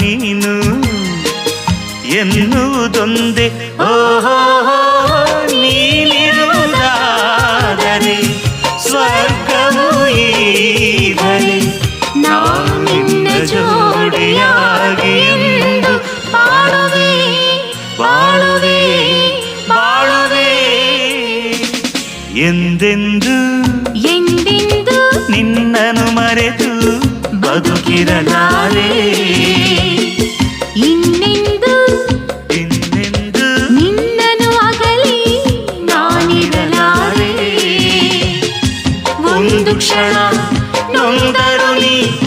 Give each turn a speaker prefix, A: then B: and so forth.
A: ನೀನು ಎನ್ನುವುದೊಂದೇ ಓಹೋ ನೀನಿರುವುದಾದರೆ ಸ್ವರ್ಗವು ಈಗಲೇ
B: ನಾನಿನ್ನ ಜೋಡಿಯಾಗಿ ಎಂದು ಬಾಳುವೆ
A: ಬಾಳುವೆ ಬಾಳುವೆ. ಎಂದೆಂದು
B: ಎಂದೆಂದು
A: ನಿನ್ನನು ಮರೆತು ಬದುಕಿರಲಾರೆ. ಇನ್ನೆಂದು? ಇನ್ನೆಂದು? ನಿನ್ನನು ಅಗಲಿ ನಾನಿರಲಾರೆ. ಒಂದು ಕ್ಷಣ ನೊಂದರು ನೀ